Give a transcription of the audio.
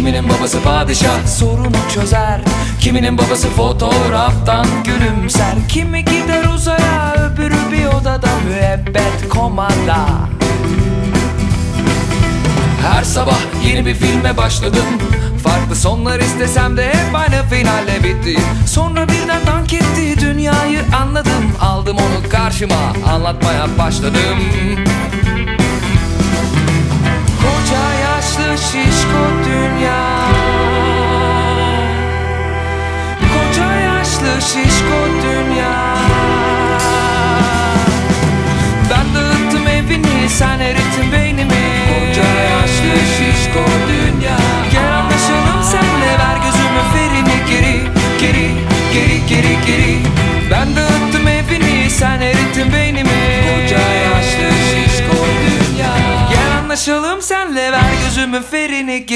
Kiminin babası padişah? Sorunu çözer. Kiminin babası fotoğraftan gülümser? Kimi gider uzaya öbürü bir odada müebbet komada her sabah yeni bir filme başladım. Farklı sonlar istesem de hep aynı finalle bitti. Sonra birden dank etti dünyayı anladım. Aldım onu karşıma anlatmaya başladım şişko dünya. Ben dağıttım evini sen eritin beynimi. Koca yaşlı şişko dünya. Gel anlaşalım senle ver gözümün ferini geri Geri geri geri geri. Ben dağıttım evini sen eritin beynimi. Koca yaşlı şişko dünya. Gel anlaşalım senle ver gözümün ferini geri